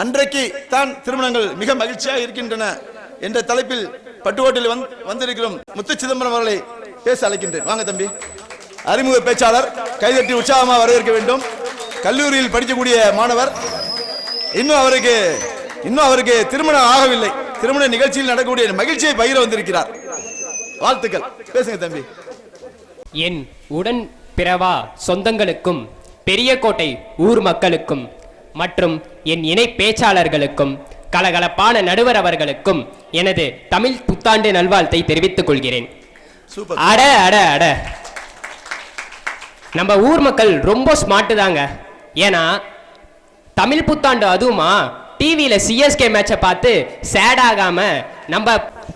அன்றைக்கு தான் திருமணங்கள் மிக மகிழ்ச்சியாக இருக்கின்றன என்ற தலைப்பில் பட்டுக்கோட்டையில் வந்திருக்கிறோம் முத்து சிதம்பரம் அவர்களை பேச அழைக்கின்றேன். வாங்க தம்பி. அறிமுக பேச்சாளர் கைதட்டி உற்சாகமாக வரவேற்க வேண்டும். கல்லூரியில் படிக்கக்கூடிய மாணவர் இன்னும் அவருக்கு இன்னும் அவருக்கு திருமணம் ஆகவில்லை. திருமண நிகழ்ச்சியில் நடக்கக்கூடிய மகிழ்ச்சியை பகிர வந்திருக்கிறார். வாழ்த்துக்கள். பேசுங்க தம்பி. என் உடன் பிறவா சொந்தங்களுக்கும் பெரியகோட்டை ஊர் மக்களுக்கும் மற்றும் என் இணை பேச்சாளர்களுக்கும் கலகலப்பான நடுவர் அவர்களுக்கும் எனது தமிழ் புத்தாண்டு நல்வாழ்த்தை தெரிவித்துக் கொள்கிறேன். சூப்பர். அட அட அட. நம்ம ஊர் மக்கள் ரொம்ப ஸ்மார்ட் தாங்க. ஏன்னா தமிழ் புத்தாண்டு அதுவுமா டிவியில சிஎஸ்கே மேட்சை பார்த்து சேட் ஆகாம நம்ம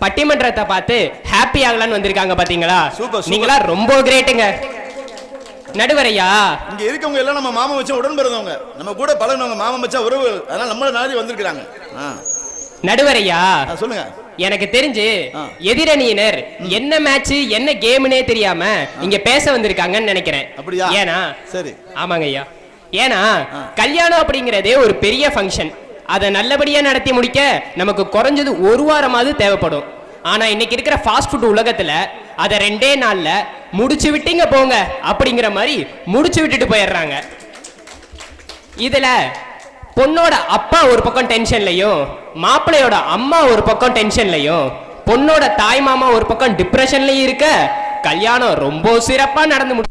பட்டிமன்றத்தை பார்த்து ஹாப்பி ஆகலான்னு வந்திருக்காங்க super. நீங்களா ரொம்ப கிரேட்டுங்க நடுவரையா? இங்க இருக்கவங்க எல்லாம் நம்ம மாமன் வச்சா உடன் பிறந்தவங்க நம்ம கூட பழகினவங்க மாமன் வச்சா உறவு அதனால நம்மள நாடி வந்திருக்கிறாங்க. நடுவரையா? சொல்லுங்க. எனக்கு தெரிஞ்சு. எதிரணியினர் என்ன மேட்ச் என்ன கேம்னே தெரியாம இங்க பேச வந்திருக்காங்கன்னு நினைக்கிறேன். அப்படியா? ஏன்னா சரி. ஆமாங்க ஐயா. ஏன்னா கல்யாணம் அப்படிங்கறதே ஒரு பெரிய ஃபங்க்ஷன் அதை நல்லபடியா நடத்தி முடிக்க நமக்கு குறைஞ்சது ஒரு வாரமாவது தேவைப்படும். ஆனா இன்னைக்கு இருக்கிற ஃபாஸ்ட் ஃபுட் உலகத்துல அதை ரெண்டே நாள்ல முடிச்சு விட்டீங்க போங்க அப்படிங்கிற மாதிரி முடிச்சு விட்டுட்டு போயிடுறாங்க. இதுல பொண்ணோட அப்பா ஒரு பக்கம் டென்ஷன்லயும் மாப்பிள்ளையோட அம்மா ஒரு பக்கம் டென்ஷன்லயும் பொண்ணோட தாய் மாமா ஒரு பக்கம் டிப்ரெஷன்லயும் இருக்க கல்யாணம் ரொம்ப சிறப்பா நடந்து முடி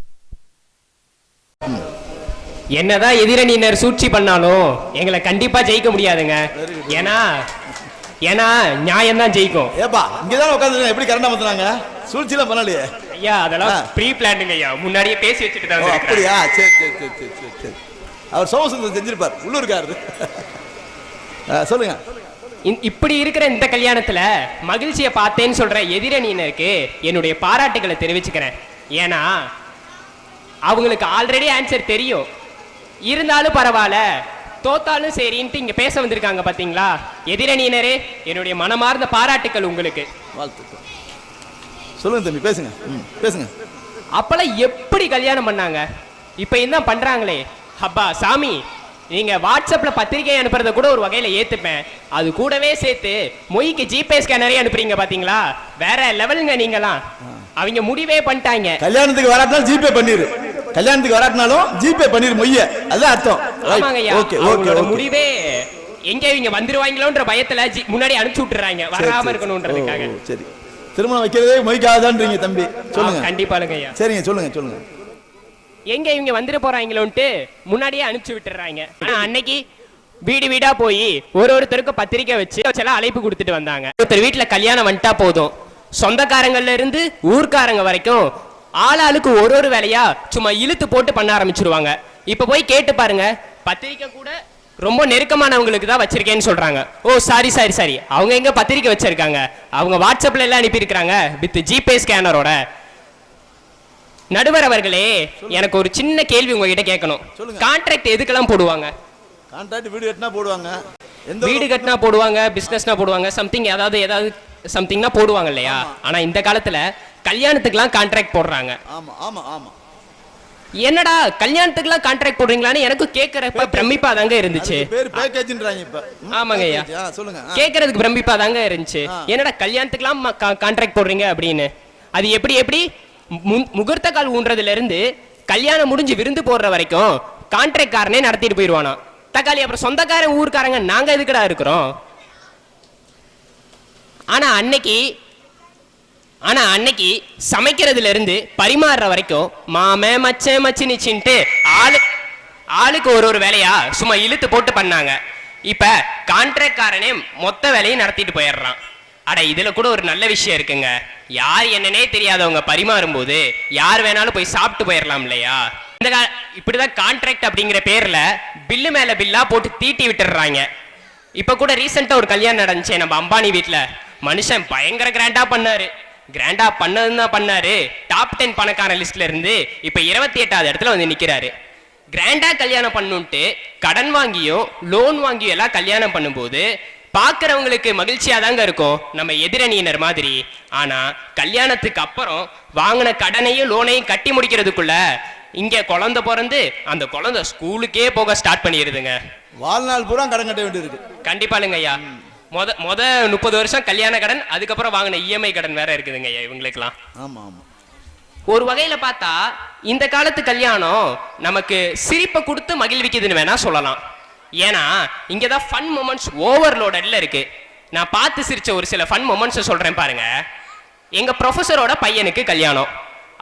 என்னதான் எதிரணியினர் சூழ்ச்சி பண்ணாலும் எங்களை கண்டிப்பா ஜெயிக்க முடியாதுங்க. ஏன்னா ஏன்னா நியாயம் தான் ஜெயிக்கும். ஏப்பா இங்கதான் உட்காந்து எப்படி கரண்டா மாத்துனாங்க? சூழ்ச்சிலாம் பண்ணலையே. ஐயா அதெல்லாம். ப்ரீ பிளானுங்க ஐயா. முன்னாடியே பேசி வச்சுட்டு தான். அப்படியா? சரி சரி சரி சரி சரி அவர் சோமசுந்தரம் செஞ்சிருப்பார் உள்ளூர்காரரு. சொல்லுங்க. இப்படி இருக்கிற இந்த கல்யாணத்துல மகிழ்ச்சியை பார்த்தேன்னு சொல்ற எதிரணியினருக்கு என்னுடைய பாராட்டுகளை தெரிவிச்சுக்கிறேன். ஏன்னா அவங்களுக்கு ஆல்ரெடி ஆன்சர் தெரியும். இருந்தாலும் பரவாயில்ல. தோத்தாலும் சரின்ட்டு இங்க பேச வந்திருக்காங்க பாத்தீங்களா? எதிரணியினரே என்னுடைய மனமார்ந்த பாராட்டுக்கள் உங்களுக்கு. வாழ்த்துக்கள். சொல்லுங்க தம்பி பேசுங்க. பேசுங்க. அப்பெல்லாம் எப்படி கல்யாணம் பண்ணாங்க? இப்ப என்ன பண்றாங்களே? அப்பா சாமி நீங்க வாட்ஸ்அப்ல பத்திரிகை அனுப்புறத கூட ஒரு வகையில ஏத்துப்பேன். அது கூடவே சேர்த்து மொய்க்கு ஜிபே ஸ்கேனரே அனுப்புறீங்க பாத்தீங்களா? வேற லெவலுங்க நீங்களாம் அவங்க முடிவே பண்ணிட்டாங்க. கல்யாணத்துக்கு வராட்டினாலும் ஜிபே பண்ணிரு. கல்யாணத்துக்கு வராட்டினாலும் ஜிபே பண்ணிரு மொய்ய. அதுதான் அர்த்தம். ஓகே ஓகே முடிவே எங்க இவங்க வந்துருவாங்களோன்ற பயத்துல முன்னாடி அனுப்பிச்சு விட்டுறாங்க. வராம இருக்கணும்ன்றதுக்காக சரி. திருமணம் வைக்கிறதே மொய்க்காதான்றீங்க தம்பி. சொல்லுங்க. கண்டிப்பாளுங்க ஐயா சரிங்க சொல்லுங்க சொல்லுங்க. எங்க இவங்க வந்துட போறாங்களோன்ட்டு முன்னாடியே அனுப்பிச்சு விட்டுறாங்க. அன்னைக்கு வீடு வீடா போய் ஒரு ஒருத்தருக்கும் பத்திரிக்கை வச்சு சில அழைப்பு கொடுத்துட்டு வந்தாங்க. ஒருத்தர் வீட்டுல கல்யாணம் வந்துட்டா போதும். சொந்தக்காரங்கள்ல இருந்து ஊர்க்காரங்க வரைக்கும் ஆளாளுக்கு ஒரு ஒரு வேலையா சும்மா இழுத்து போட்டு பண்ண ஆரம்பிச்சிருவாங்க. இப்ப போய் கேட்டு பாருங்க பத்திரிக்கை கூட ரொம்ப நெருக்கமானவங்களுக்கு தான் வச்சிருக்கேன்னு சொல்றாங்க. ஓ சாரி சாரி சாரி அவங்க எங்க பத்திரிக்கை வச்சிருக்காங்க? அவங்க வாட்ஸ்அப்ல எல்லாம் அனுப்பியிருக்காங்க வித் ஜிபே ஸ்கேனரோட நடுவர் அவர்களே எனக்கு ஒரு சின்ன கேள்வி உங்ககிட்ட கேட்கணும். கான்ட்ராக்ட் எதுக்கெல்லாம் போடுவாங்க? கான்ட்ராக்ட் வீடு கட்டினா போடுவாங்க. வீடு கட்டினா போடுவாங்க பிசினஸ்னா போடுவாங்க சம்திங் ஏதாவது ஏதாவது சம்திங்னா போடுவாங்க இல்லையா? ஆனா இந்த காலத்துல கல்யாணத்துக்குலாம் கான்ட்ராக்ட் போடுறாங்க. ஆமா ஆமா ஆமா. என்னடா கல்யாணத்துக்குலாம் கான்ட்ராக்ட் போடுறீங்களான்னு எனக்கு கேட்கறப்ப பிரமிப்பா தாங்க இருந்துச்சு. பேர் பேக்கேஜ்ன்றாங்க இப்ப. ம், ஆமாங்க ஐயா. சொல்லுங்க. ஆ. கேட்கறதுக்கு பிரமிப்பா தாங்க இருந்துச்சு. என்னடா கல்யாணத்துக்குலாம் கான்ட்ராக்ட் போடுறீங்க அப்படின்னு? அது எப்படி எப்படி? முகூர்த்த கால் ஊன்றதுல இருந்து கல்யாணம் முடிஞ்சு விருந்து போடுற வரைக்கும் கான்ட்ராக்ட்காரனே நடத்திட்டு போயிடுவானா. தக்காளி அப்புறம் சொந்தக்காரன் ஊருக்காரங்க நாங்க எதுக்குடா இருக்கிறோம்? ஆனா அன்னைக்கு ஆனா அன்னைக்கு சமைக்கிறதுல இருந்து பரிமாறுற வரைக்கும் மாம மச்ச மச்சினிச்சின்ட்டு ஆளு ஆளுக்கு ஒரு ஒரு வேலையா சும்மா இழுத்து போட்டு பண்ணாங்க. இப்ப கான்ட்ராக்ட்காரனே மொத்த வேலையும் நடத்திட்டு போயிடுறான். அட இதுல கூட ஒரு நல்ல விஷயம் இருக்குங்க. யார் என்னன்னே தெரியாதவங்க பரிமாறும் போது யார் வேணாலும் போய் சாப்பிட்டு போயிடலாம் இல்லையா? இந்த கா- இப்படிதான் கான்ட்ராக்ட் அப்படிங்கிற பேர்ல பில்லு மேல பில்லா போட்டு தீட்டி விட்டுடுறாங்க. இப்ப கூட ரீசெண்டா ஒரு கல்யாணம் நடந்துச்சு நம்ம அம்பானி வீட்டுல மனுஷன் பயங்கர கிராண்டா பண்ணாரு. கிராண்டா பண்ணதுன்னு தான் பண்ணாரு. டாப் டென் பணக்கார லிஸ்ட்ல இருந்து இப்ப இருபத்தி எட்டாவது இடத்துல வந்து நிக்கிறாரு. கிராண்டா கல்யாணம் பண்ணுன்ட்டு கடன் வாங்கியும் லோன் வாங்கியும் எல்லாம் கல்யாணம் பண்ணும்போது பார்க்கறவங்களுக்கு மகிழ்ச்சியா தாங்க இருக்கும். நம்ம எதிரணியினர் மாதிரி. ஆனா கல்யாணத்துக்கு அப்புறம் வாங்கின கடனையும் லோனையும் கட்டி முடிக்கிறதுக்குள்ள இங்க குழந்தை பிறந்து அந்த குழந்தை ஸ்கூலுக்கே போக ஸ்டார்ட் பண்ணிடுதுங்க. வாழ்நாள் பூரா கடன் கட்ட வேண்டியிருக்கு. கண்டிப்பா இல்லைங்க ஐயா. மொத மொத முப்பது வருஷம் கல்யாண கடன் அதுக்கப்புறம் வாங்கின இஎம்ஐ கடன் வேற இருக்குதுங்க ஐயா இவங்களுக்குலாம் ஆமா ஆமா. ஒரு வகையில பார்த்தா இந்த காலத்து கல்யாணம் நமக்கு சிரிப்பை கொடுத்து மகிழ்விக்குதுன்னு வேணா சொல்லலாம். ஏன்னா இங்கே தான் ஃபன் மூமெண்ட்ஸ் ஓவர்லோடட்ல இருக்கு. நான் பார்த்து சிரிச்ச ஒரு சில ஃபன் மூமெண்ட்ஸை சொல்கிறேன் பாருங்க. எங்கள் ப்ரொஃபஸரோட பையனுக்கு கல்யாணம்.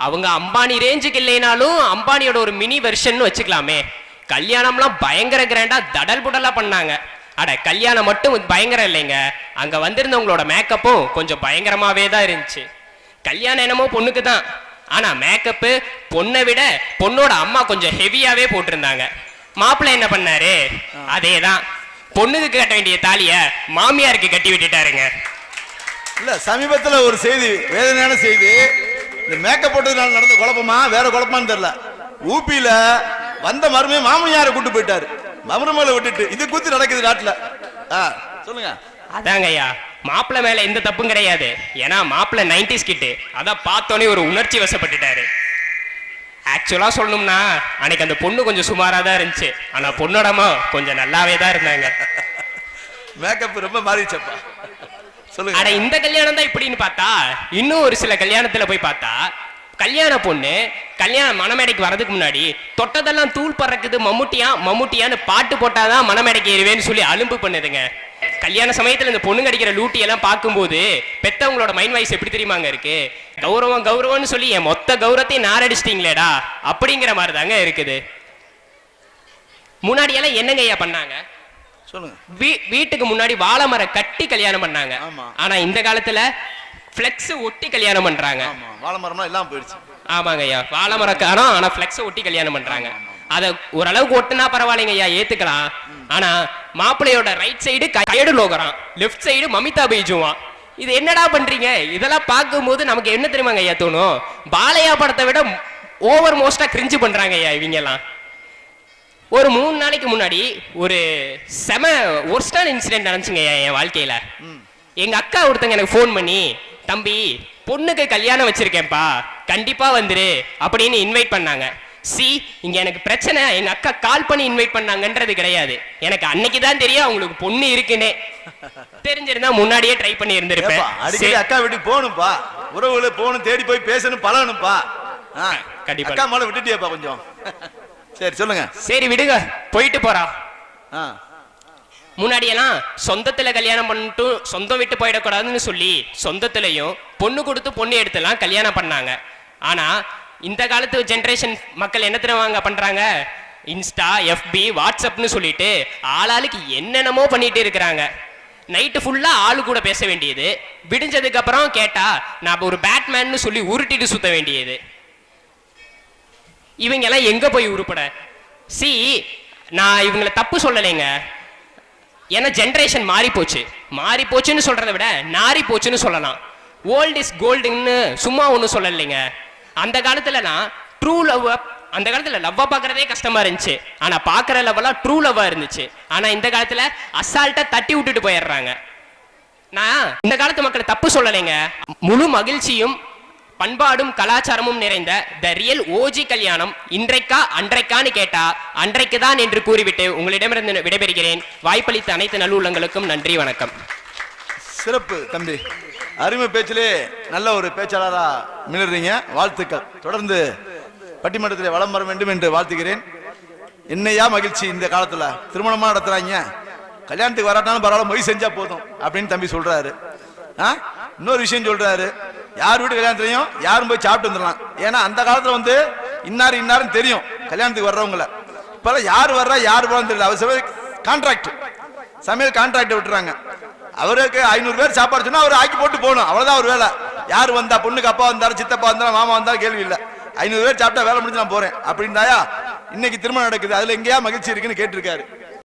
அவங்க அம்பானி ரேஞ்சுக்கு இல்லைனாலும் அம்பானியோட ஒரு மினி வெர்ஷன் வச்சுக்கலாமே. கல்யாணம்லாம் பயங்கர கிராண்டா தடல் புடலாக பண்ணாங்க. அட கல்யாணம் மட்டும் பயங்கரம் இல்லைங்க. அங்கே வந்திருந்தவங்களோட மேக்கப்பும் கொஞ்சம் பயங்கரமாகவே தான் இருந்துச்சு. கல்யாணம் என்னமோ பொண்ணுக்கு தான் ஆனால் மேக்கப்பு பொண்ணை விட பொண்ணோட அம்மா கொஞ்சம் ஹெவியாகவே போட்டிருந்தாங்க. மாப்பிள்ளை என்ன பண்ணாரு? அதேதான். பொண்ணுக்கு கட்ட வேண்டிய தாலிய மாமியாருக்கு கட்டி விட்டுட்டாருங்க. இல்ல சமீபத்துல ஒரு செய்தி வேதனையான செய்தி. இந்த மேக்கப் போட்டதுனால நடந்த குழப்பமா? வேற குழப்பமான்னு தெரியல. ஊபியில வந்த மருமையை மாமனியாரை கூட்டு போயிட்டாரு. மருமலை விட்டுட்டு. இது குத்தி நடக்குது நாட்டுல. சொல்லுங்க. அதாங்க ஐயா மாப்பிள்ளை மேல எந்த தப்பும் கிடையாது. ஏன்னா மாப்பிள்ளை நைன்டிஸ் கிட்டு. அதான் பார்த்தோன்னே ஒரு உணர்ச்சி வசப்பட்டுட்டாரு. ஆக்சுவலா சொல்லணும்னா அன்னைக்கு அந்த பொண்ணு கொஞ்சம் சுமாரா தான் இருந்துச்சு. ஆனா பொண்ணோட அம்மா கொஞ்சம் நல்லாவே தான் இருந்தாங்க. மேக்கப் ரொம்ப மாறிச்சப்பா சொல்லுங்க. அட இந்த கல்யாணம் தான் இப்படின்னு பார்த்தா இன்னும் ஒரு சில கல்யாணத்துல போய் பார்த்தா கல்யாண பொண்ணு கல்யாண மணமேடைக்கு வரதுக்கு முன்னாடி தொட்டதெல்லாம் தூள் பறக்குது மம்முட்டியா மம்முட்டியான்னு பாட்டு போட்டாதான் மணமேடைக்கு ஏறுவேன்னு சொல்லி அலும்பு பண்ணுதுங்க. கல்யாண சமயத்துல இந்த பொண்ணுங்க அடிக்கிற லூட்டி எல்லாம் பார்க்கும்போது பெத்தவங்களோட மைண்ட் வாய்ஸ் எப்படி தெரியுமாங்க இருக்கு? கௌரவம் கௌரவம்னு சொல்லி என் மொத்த கௌரவத்தையும் நாரடிச்சிட்டீங்களேடா அப்படிங்கிற மாதிரி தாங்க இருக்குது. முன்னாடி எல்லாம் என்னங்க ஐயா பண்ணாங்க? சொல்லுங்க. வீ- வீட்டுக்கு முன்னாடி வாழை மரம் கட்டி கல்யாணம் பண்ணாங்க. ஆனா இந்த காலத்துல பிளெக்ஸ் ஒட்டி கல்யாணம் பண்றாங்க. வாழை மரம்லாம் எல்லாம் போயிடுச்சு. ஆமாங்க ஐயா. வாழை மரக்காரம் ஆனா பிளெக்ஸ் ஒட்டி கல்யாணம் பண்றாங்க. அத ஓரளவுக்கு ஒட்டுனா பரவாயில்லைங்க ஐயா ஏத்துக்கலாம். ஆனா மாப்பிள்ளையோட ரைட் சைடு கயடு லோகரான் லெஃப்ட் சைடு மமிதா பைஜுவான். இது என்னடா பண்றீங்க? இதெல்லாம் பார்க்கும்போது நமக்கு என்ன தெரியுமாங்க ஐயா தோணும்? பாலையா படத்தை விட ஓவர் மோஸ்டா கிரிஞ்சு பண்றாங்க ஐயா இவங்க எல்லாம் ஒரு மூணு நாளைக்கு முன்னாடி ஒரு செம ஒர்ஸ்டான இன்சிடென்ட் நடந்துச்சுங்க என் என் வாழ்க்கையில. எங்க அக்கா ஒருத்தங்க எனக்கு ஃபோன் பண்ணி தம்பி பொண்ணுக்கு கல்யாணம் வச்சிருக்கேன்ப்பா. கண்டிப்பா வந்துரு. அப்படின்னு இன்வைட் பண்ணாங்க. சி இங்க எனக்கு பிரச்சனை எங்க அக்கா கால் பண்ணி இன்வைட் பண்ணாங்கன்றது கிடையாது. எனக்கு அன்னைக்கு தான் தெரியும் அவங்களுக்கு பொண்ணு இருக்குன்னே. தெரிஞ்சிருந்தா முன்னாடியே ட்ரை பண்ணி இருந்திருப்பேன். அடிக்கடி. அக்கா வீட்டுக்கு போகணும்ப்பா உறவுகளை போகணும் தேடி போய் பேசணும் பழகணும்ப்பா ஆ, கண்டிப்பா. அக்கா மேல விட்டுட்டியாப்பா கொஞ்சம். சரி சொல்லுங்க. சரி விடுங்க. போயிட்டு போறா. முன்னாடியெல்லாம் சொந்தத்துல கல்யாணம் பண்ணிட்டு சொந்தம் விட்டு போயிடக்கூடாதுன்னு சொல்லி சொந்தத்திலையும் பொண்ணு கொடுத்து பொண்ணு எடுத்துலாம் கல்யாணம் பண்ணாங்க. ஆனா இந்த காலத்து ஜென்ரேஷன் மக்கள் என்ன தெரியுமாங்க பண்றாங்க? இன்ஸ்டா எஃபி வாட்ஸ்அப்னு சொல்லிட்டு ஆளாளுக்கு என்னென்னமோ பண்ணிட்டு இருக்கிறாங்க. நைட்டு ஃபுல்லா ஆளு கூட பேச வேண்டியது. விடிஞ்சதுக்கு அப்புறம் கேட்டா நான் ஒரு பேட்மேன்னு சொல்லி உருட்டிட்டு சுத்த வேண்டியது. இவங்க எல்லாம் எங்க போய் உருப்பட? சி நான் இவங்களை தப்பு சொல்லலைங்க. ஏன்னா ஜென்ரேஷன் மாறி போச்சு. மாறி போச்சுன்னு சொல்றதை விட நாரி போச்சுன்னு சொல்லலாம். ஓல்ட் இஸ் கோல்டுன்னு சும்மா ஒன்றும் சொல்லலைங்க. அந்த காலத்துலலாம் ட்ரூ லவ் அந்த காலத்துல லவ்வா பார்க்கறதே கஷ்டமா இருந்துச்சு. ஆனா பார்க்குற லவ்வெல்லாம் ட்ரூ லவ்வா இருந்துச்சு. ஆனா இந்த காலத்துல அசால்ட்டா தட்டி விட்டுட்டு போயிடுறாங்க. நான் இந்த காலத்து மக்களை தப்பு சொல்லலைங்க. முழு மகிழ்ச்சியும் பண்பாடும் கலாச்சாரமும் நிறைந்த த ரியல் ஓஜி கல்யாணம் இன்றைக்கா அன்றைக்கான்னு கேட்டா அன்றைக்கு தான் என்று கூறிவிட்டு உங்களிடமிருந்து விடைபெறுகிறேன். வாய்ப்பளித்த அனைத்து நல்லுள்ளங்களுக்கும் நன்றி வணக்கம். சிறப்பு தம்பி. அருமை பேச்சிலே நல்ல ஒரு பேச்சாளரா மிளறீங்க வாழ்த்துக்கள். தொடர்ந்து பட்டிமன்றத்தில் வளம் வர வேண்டும் என்று வாழ்த்துகிறேன். என்னையா மகிழ்ச்சி இந்த காலத்துல? திருமணமா நடத்துறாங்க. கல்யாணத்துக்கு வராட்டாலும் பரவாயில்ல மொய் செஞ்சா போதும் அப்படின்னு தம்பி சொல்றாரு. ஆ? இன்னொரு விஷயம் சொல்றாரு. யார் வீட்டு கல்யாணத்துலையும் யாரும் போய் சாப்பிட்டு வந்துடலாம். ஏன்னா அந்த காலத்துல வந்து இன்னார் இன்னாருன்னு தெரியும் கல்யாணத்துக்கு வர்றவங்கள. இப்பெல்லாம் யார் வர்றா யார் போறான்னு தெரியல. அவர் கான்ட்ராக்ட் சமையல் கான்ட்ராக்ட் விட்டுறாங்க. அவருக்கு ஐநூறு பேர் சாப்பாடு சொன்னா அவர் ஆக்கி போட்டு போகணும். அவ்வளவுதான் ஒரு வேலை. யார் வந்தா பொண்ணுக்கு அப்பா வந்தாரு சித்தப்பா வந்தாலும் மாமா வந்தாலும் கேள்வி இல்ல. ஐநூறு பேர் சாப்பிட்டா வேலை முடிஞ்சு நான் போறேன். அப்படின்னாயா இன்னைக்கு திருமணம் நடக்குது. அதுல எங்கேயா மகிழ்ச்சி இருக்குன்னு கேட்டிருக்காரு.